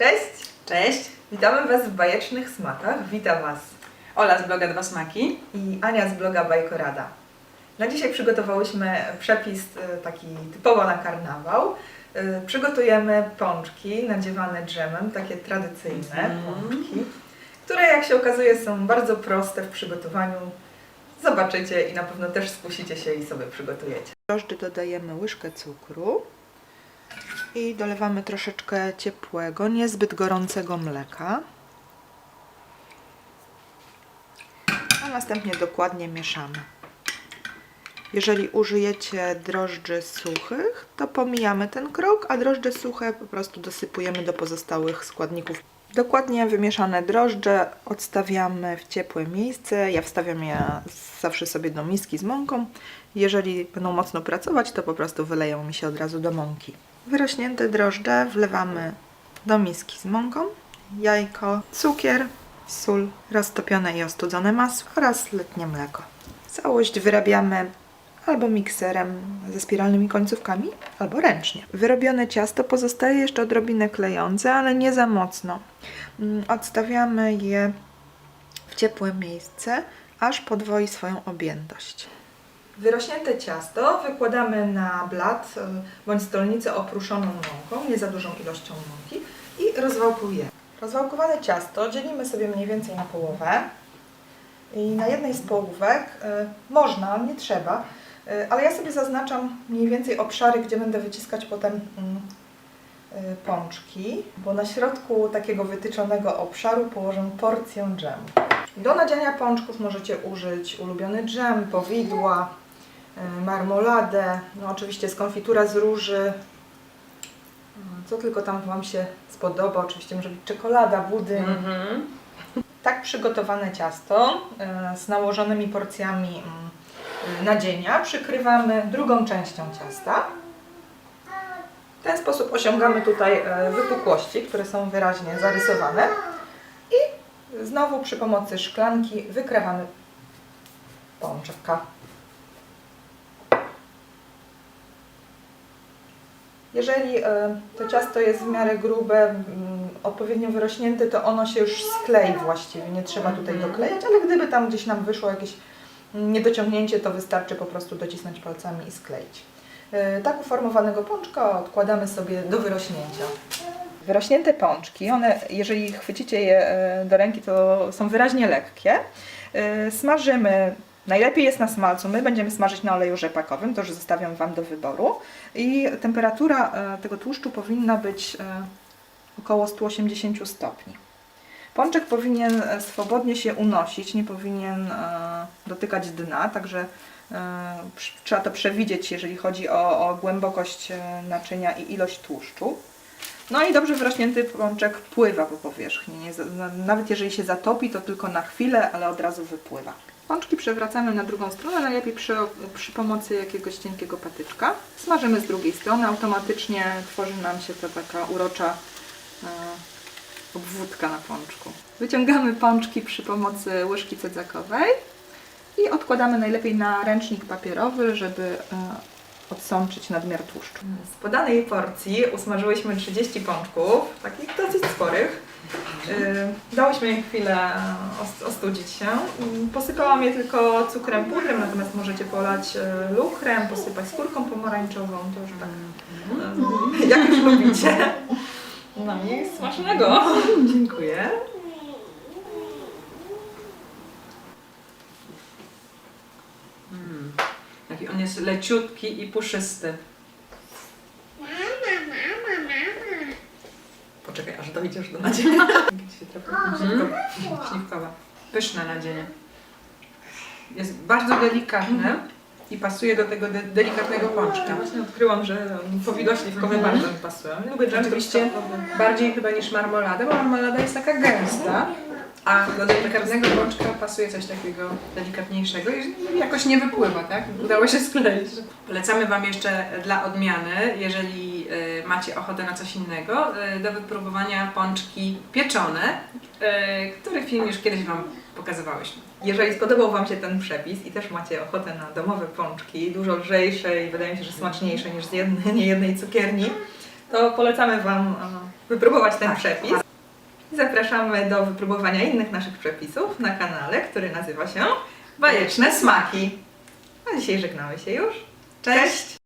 Cześć! Cześć, Witamy Was w bajecznych smakach. Witam Was Ola z bloga Dwa Smaki. i Ania z bloga Bajkorada. Na dzisiaj przygotowałyśmy przepis e, taki typowo na karnawał. E, Przygotujemy pączki nadziewane dżemem, takie tradycyjne Mhm. pączki, które jak się okazuje są bardzo proste w przygotowaniu. Zobaczycie i na pewno też skusicie się i sobie przygotujecie. Drożdży dodajemy łyżkę cukru i dolewamy troszeczkę ciepłego, niezbyt gorącego mleka. a następnie dokładnie mieszamy. Jeżeli użyjecie drożdży suchych, to pomijamy ten krok, a drożdże suche po prostu dosypujemy do pozostałych składników. Dokładnie wymieszane drożdże odstawiamy w ciepłe miejsce. Ja wstawiam je zawsze sobie do miski z mąką. Jeżeli będą mocno pracować, to po prostu wyleją mi się od razu do mąki. Wyrośnięte drożdże wlewamy do miski z mąką, jajko, cukier, sól, roztopione i ostudzone masło oraz letnie mleko. Całość wyrabiamy albo mikserem ze spiralnymi końcówkami, albo ręcznie. Wyrobione ciasto pozostaje jeszcze odrobinę klejące, ale nie za mocno. Mm, Odstawiamy je w ciepłe miejsce, aż podwoi swoją objętość. Wyrośnięte ciasto wykładamy na blat y, bądź stolnicę opruszoną mąką, nie za dużą ilością mąki i rozwałkujemy. Rozwałkowane ciasto dzielimy sobie mniej więcej na połowę i na jednej z połówek y, można, nie trzeba, y, ale ja sobie zaznaczam mniej więcej obszary, gdzie będę wyciskać potem mm, pączki, bo na środku takiego wytyczonego obszaru położę porcję dżemu. Do nadziania pączków możecie użyć ulubiony dżem, powidła, marmoladę, no oczywiście skonfitura z róży, co tylko tam Wam się spodoba. Oczywiście może być czekolada, budyń. Mhm. Tak przygotowane ciasto e, z nałożonymi porcjami mm, nadzienia przykrywamy drugą częścią ciasta. W ten sposób osiągamy tutaj e, wypukłości, które są wyraźnie zarysowane. I znowu przy pomocy szklanki wykrawamy pączka. Jeżeli e, to ciasto jest w miarę grube, odpowiednio wyrośnięte, to ono się już sklei właściwie. Nie trzeba tutaj Mhm. doklejać, ale gdyby tam gdzieś nam wyszło jakieś niedociągnięcie, to wystarczy po prostu docisnąć palcami i skleić. E, Tak uformowanego pączka odkładamy sobie do wyrośnięcia. Wyrośnięte pączki, one, jeżeli chwycicie je e, do ręki, to są wyraźnie lekkie. Smażymy, najlepiej jest na smalcu, my będziemy smażyć na oleju rzepakowym, to już zostawiam Wam do wyboru. I temperatura e, tego tłuszczu powinna być e, około 180 stopni. Pączek powinien e, swobodnie się unosić, nie powinien dotykać dna, także trzeba to przewidzieć, jeżeli chodzi o, o głębokość naczynia i ilość tłuszczu. No i dobrze wyrośnięty pączek pływa po powierzchni. Nawet jeżeli się zatopi, to tylko na chwilę, ale od razu wypływa. Pączki przewracamy na drugą stronę, najlepiej przy, przy pomocy jakiegoś cienkiego patyczka. Smażymy z drugiej strony, automatycznie tworzy nam się to taka urocza e, obwódka na pączku. Wyciągamy pączki przy pomocy łyżki cedzakowej i odkładamy najlepiej na ręcznik papierowy, żeby e, odsączyć nadmiar tłuszczu. Z podanej porcji usmażyłyśmy 30 pączków, takich dosyć sporych. Yy, Dałyśmy je chwilę os- ostudzić się. Posypałam je tylko cukrem pudrem, natomiast możecie polać e, lukrem, posypać skórką pomarańczową, to już tak e, jak już lubicie. No i smacznego. Dziękuję. Mm. Taki on jest leciutki i puszysty. Poczekaj, aż dojdziesz do nadzienia. Mhm. Śliwkowe. Pyszne nadzienie. Jest bardzo delikatne i pasuje do tego de delikatnego pączka. Właśnie odkryłam, że powidła śliwkowe Mhm. bardzo mi pasują. Lubię truskawkowy. bardziej chyba niż marmolada, bo marmolada jest taka gęsta, a do delikatnego pączka pasuje coś takiego delikatniejszego i jakoś nie wypływa, tak? Udało się skleić. Polecamy Wam jeszcze dla odmiany, jeżeli y, macie ochotę na coś innego, y, do wypróbowania pączki pieczone, y, który film już kiedyś Wam pokazywałyśmy. Jeżeli spodobał Wam się ten przepis i też macie ochotę na domowe pączki, dużo lżejsze i wydaje mi się, że smaczniejsze niż z jednej, niejednej cukierni, to polecamy Wam e, wypróbować ten Tak, przepis. Zapraszamy do wypróbowania innych naszych przepisów na kanale, który nazywa się Bajeczne Smaki. A dzisiaj żegnamy się już. Cześć!